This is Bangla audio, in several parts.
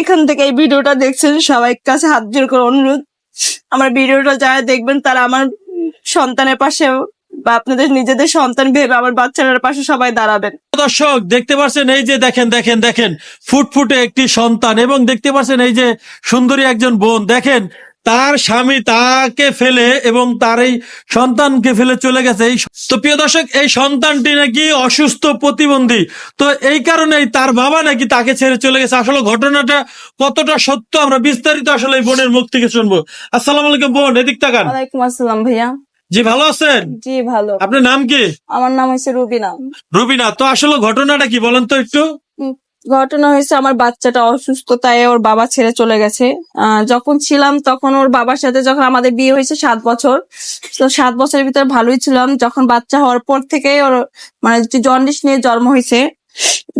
এখান থেকে এই ভিডিওটা দেখছেন সবাই কাছে হাত জোর করে অনুরোধ। আমার ভিডিওটা যারা দেখবেন তারা আমার সন্তানের পাশে বা আপনাদের নিজেদের সন্তান ভেবে আমার বাচ্চাদের পাশে সবাই দাঁড়াবেন। দর্শক, দেখতে পাচ্ছেন এই যে দেখেন দেখেন দেখেন, ফুটফুটে একটি সন্তান এবং দেখতে পাচ্ছেন এই যে সুন্দরী একজন বোন। দেখেন তার স্বামী তাকে ফেলে এবং তার এই সন্তানকে ফেলে চলে গেছে। এই তো প্রিয় দর্শক এই সন্তানটি নাকি অসুস্থ প্রতিবন্ধী। তো এই কারণেই তার বাবা নাকি তাকে ছেড়ে চলে গেছে। আসলে ঘটনাটা কতটা সত্য আমরা বিস্তারিত আসলে এই বোনের মুখ থেকে শুনব। আসসালাম আলাইকুম বোন এদিক তাকান। ওয়ালাইকুম আসসালাম ভাইয়া। জি ভালো আছেন? জি ভালো। আপনার নাম কি? আমার নাম হচ্ছে রুবিনা। রুবিনা তো আসলে ঘটনাটা কি বলেন তো একটু? ঘটনা হয়েছে আমার বাচ্চাটা অসুস্থতায় ওর বাবা ছেড়ে চলে গেছে। যখন ছিলাম তখন ওর বাবার সাথে যখন আমাদের বিয়ে হয়েছে সাত বছর, তো সাত বছরের ভিতরে ভালোই ছিলাম। যখন বাচ্চা হওয়ার পর থেকে ওর মানে জন্ডিস নিয়ে জন্ম হয়েছে,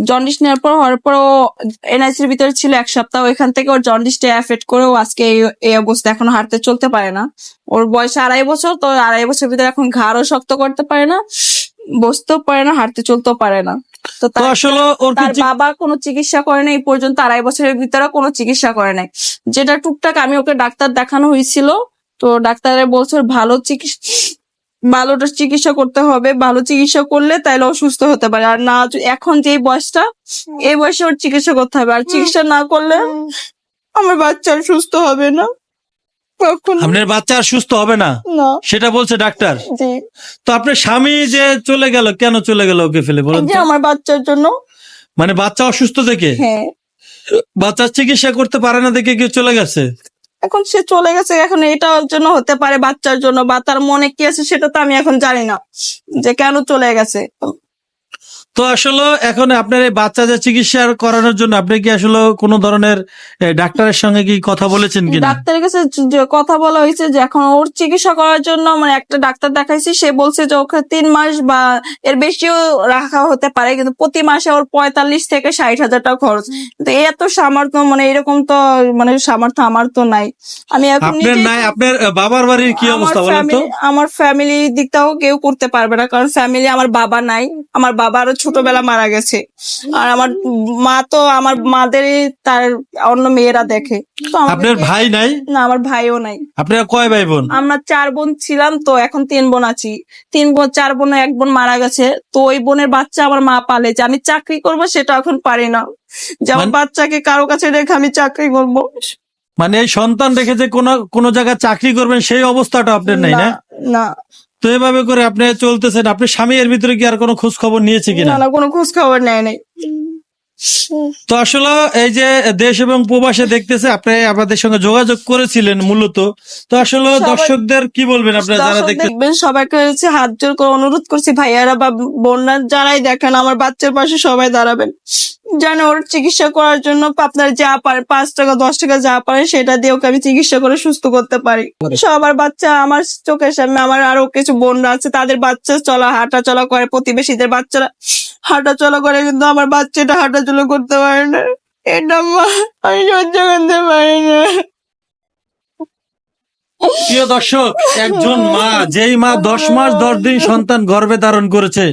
জন্ডিস নেওয়ার পর, হওয়ার পর ও এনআইসির ভিতরে ছিল এক সপ্তাহ। ওইখান থেকে ওর জন্ডিসটা এফেক্ট করে ও আজকে এই- অবস্থা, এখনও হাঁটতে চলতে পারে না। ওর বয়স আড়াই বছর, তো আড়াই বছরের ভিতরে এখন ঘাড়ও শক্ত করতে পারে না। বসতেও পারে না হাঁটতে চলতেও পারে না। তো আসলে ওর তার বাবা কোনো চিকিৎসা করে নাই এই পর্যন্ত আড়াই বছরের ভিতরে কোনো চিকিৎসা করে নাই। যেটা টুকটাক আমি ওকে ডাক্তার দেখানো হয়েছিল তো ডাক্তারের বলছে ভালো চিকিৎসা ভালোটা চিকিৎসা করতে হবে ভালো চিকিৎসা করলে তাইলে ও সুস্থ হতে পারে। আর না এখন যে বয়সটা এই বয়সে ওর চিকিৎসা করতে হবে। আর চিকিৎসা না করলে আমার বাচ্চা সুস্থ হবে না। আপনার বাচ্চা আর সুস্থ হবে না? না। সেটা বলছে ডাক্তার। জি। তো আপনার স্বামী যে চলে গেল কেন চলে গেল ওকে ফেলে বলেন যে তো? আমার বাচ্চার জন্য। মানে বাচ্চা অসুস্থ দেখে? হ্যাঁ। বাচ্চার চিকিৎসা করতে পারে না দেখে কেউ চলে গেছে? এখন সে চলে গেছে এখন এটার জন্য হতে পারে বাচ্চার জন্য বা তার মনে কি আছে সেটা তো আমি এখন জানি না যে কেন চলে গেছে। তো আসলে এখন আপনার এই বাচ্চা যে চিকিৎসা করানোর জন্য আপনি কি আসলে কোনো ধরনের ডাক্তারের সঙ্গে কি কথা বলেছেন কিনা? ডাক্তারের কাছে কথা বলা হয়েছে যে এখন ওর চিকিৎসা করার জন্য মানে একটা ডাক্তার দেখাইছি সে বলছে যে ওকে তিন মাস বা এর বেশিও রাখা হতে পারে কিন্তু প্রতি মাসে ওর পঁয়তাল্লিশ থেকে ষাট হাজার টাকা খরচ। কিন্তু এত সামর্থ্য মানে এরকম তো মানে সামর্থ্য আমার তো নাই। আমি এখন নাই আপনার বাবার বাড়ির কি অবস্থা বলেন তো? আমার ফ্যামিলি দিকটাও কেউ করতে পারবে না কারণ ফ্যামিলি আমার বাবা নাই। আমার বাবা আরও ছোটবেলা মারা গেছে। আর আমার মা তো আমার মাদের তার অন্য মেয়েরা দেখে। তো আমাদের আপনার ভাই নাই? না আমার ভাইও নাই। আপনার কয় ভাই বোন আমরা চার বোন ছিলাম তো এখন তিন বোন আছি। তিন বোন চার বোন এক বোন মারা গেছে। তো ওই বোনের বাচ্চা আমার মা পালে। যে আমি চাকরি করব সেটা এখন পারি না। যে আমার মানে- বাচ্চাকে কারও কাছে রেখে আমি চাকরি করব। মানে এই সন্তান রেখে যে কোনো কোনো জায়গায় চাকরি করবেন সেই অবস্থাটা আপনার নাই না? না। তো এভাবে করে আপনি চলতেছেন, আপনি স্বামী এর ভিতরে কি আর কোনো খোঁজ খবর নিয়েছে কিনা? না কোনো খোঁজ খবর নেয় নাই। তো আসলে এই যে দেশ এবং প্রবাসে দেখতেছে আপনি আমাদের সঙ্গে যোগাযোগ করেছিলেন মূলত। তো আসলে দর্শকদের কি বলবেন আপনারা যারা দেখবেন সবাইকে হচ্ছে হাত জোর করে অনুরোধ করছি ভাইয়ারা বা বোনরা যারাই দেখেন আমার বাচ্চার পাশে সবাই দাঁড়াবেন। যেন ওর চিকিৎসা করার জন্য আপনার যা পারে পাঁচ টাকা দশ টাকা যা পারে সেটা দিয়ে ওকে আমি চিকিৎসা করে সুস্থ করতে পারি। সবার বাচ্চা আমার চোখের সামনে আমার আরও কিছু বোনরা আছে তাদের বাচ্চা চলা হাঁটা চলা করে প্রতিবেশীদের বাচ্চারা। হাঁটা চলা করে কিন্তু আমার বাচ্চাটা হাঁটাচলা করতে পারে না। এটা আমি সহ্য করতে পারি না। প্রিয় দর্শক, একজন মা, যেই মা দশ মাস দশ দিন সন্তান গর্ভে ধারণ করেছে,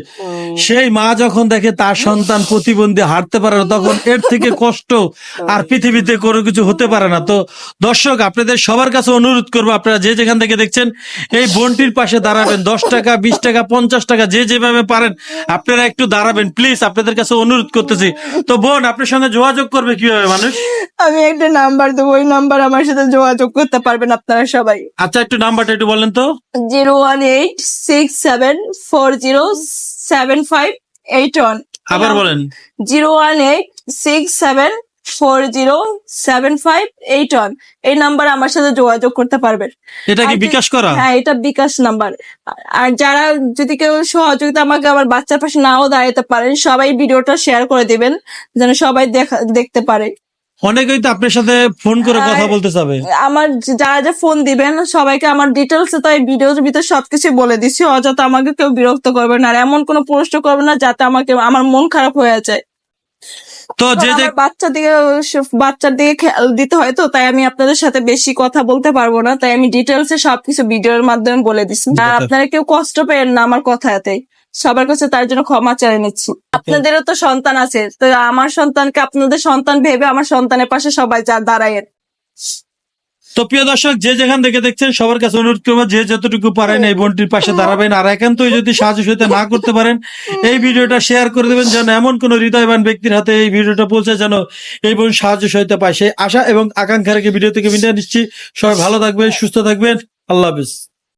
সেই মা যখন দেখে তার সন্তান প্রতিবন্ধী হাঁটতে পারে না, তখন এর থেকে কষ্ট আর পৃথিবীতে কোনো কিছু হতে পারে না। তো দর্শক, আপনাদের সবার কাছে অনুরোধ করব, আপনারা যে যেখান থেকে দেখছেন, এই বোনটির পাশে দাঁড়াবেন। দশ টাকা, বিশ টাকা, পঞ্চাশ টাকা, যে যেভাবে পারেন, আপনারা একটু দাঁড়াবেন। প্লিজ, আপনাদের কাছে অনুরোধ করতেছি। তো বোন, আপনার সঙ্গে যোগাযোগ করবে কীভাবে মানুষ? আমি একটা নাম্বার দেবো, ওই নাম্বার আমার সাথে যোগাযোগ করতে পারবেন আপনারা সবাই। আচ্ছা একটু নাম্বারটা একটু বলেন তো। Zero one eight six seven four zero seven five eight one. আবার বলেন। Zero one eight six seven four zero seven five eight one. এই নাম্বার আমার সাথে যোগাযোগ করতে পারবেন। এটা কি বিকাশ করা? হ্যাঁ এটা বিকাশ নাম্বার। আর যারা যদি কেউ সহযোগিতা আমাকে আমার বাচ্চার পাশে নাও দাঁড়াতে পারেন সবাই ভিডিওটা শেয়ার করে দিবেন যেন সবাই দেখা দেখতে পারে। অনেকেই তো আপনার সাথে ফোন করে কথা বলতে চাবে আমার যারা যে ফোন দিবেন সবাইকে আমার ডিটেলস তো এই ভিডিওর ভিতরে সবকিছু বলে দিছি। অযথা আমাকে কেউ বিরক্ত করবে না। আর এমন কোনো প্রশ্ন করবে না যাতে আমাকে আমার মন খারাপ হয়ে যায়। তো যে যে বাচ্চার দিকে বাচ্চার দিকে খেয়াল দিতে হয় তো তাই আমি আপনাদের সাথে বেশি কথা বলতে পারব না। তাই আমি ডিটেলস সবকিছু ভিডিওর মাধ্যমে বলে দিচ্ছি আর আপনারা কেউ কষ্ট পেয়েন না আমার কথাতে সবার কাছে তার জন্য ক্ষমা চেয়ে নিচ্ছি। আপনাদেরও তো সন্তান আছে তো আমার সন্তানকে আপনাদের সন্তান ভেবে আমার সন্তানের পাশে সবাই যা দাঁড়ায় তো প্রিয় দর্শক যে যেখান থেকে দেখছেন সবার কাছে অনুরোধ করব যে যতটুকু পারেন এই বোনটির পাশে দাঁড়াবেন আর একান্তই যদি সাহায্য সহায়তা না করতে পারেন এই ভিডিওটা শেয়ার করে দেবেন যেন এমন কোন হৃদয়বান ব্যক্তির হাতে এই ভিডিওটা পৌঁছে যেন এই বোন সাহায্য সহায়তা পায়। সেই আশা এবং আকাঙ্ক্ষা রেখে ভিডিও থেকে বিদায় নিচ্ছি। সবাই ভালো থাকবেন সুস্থ থাকবেন। আল্লাহ হাফিজ।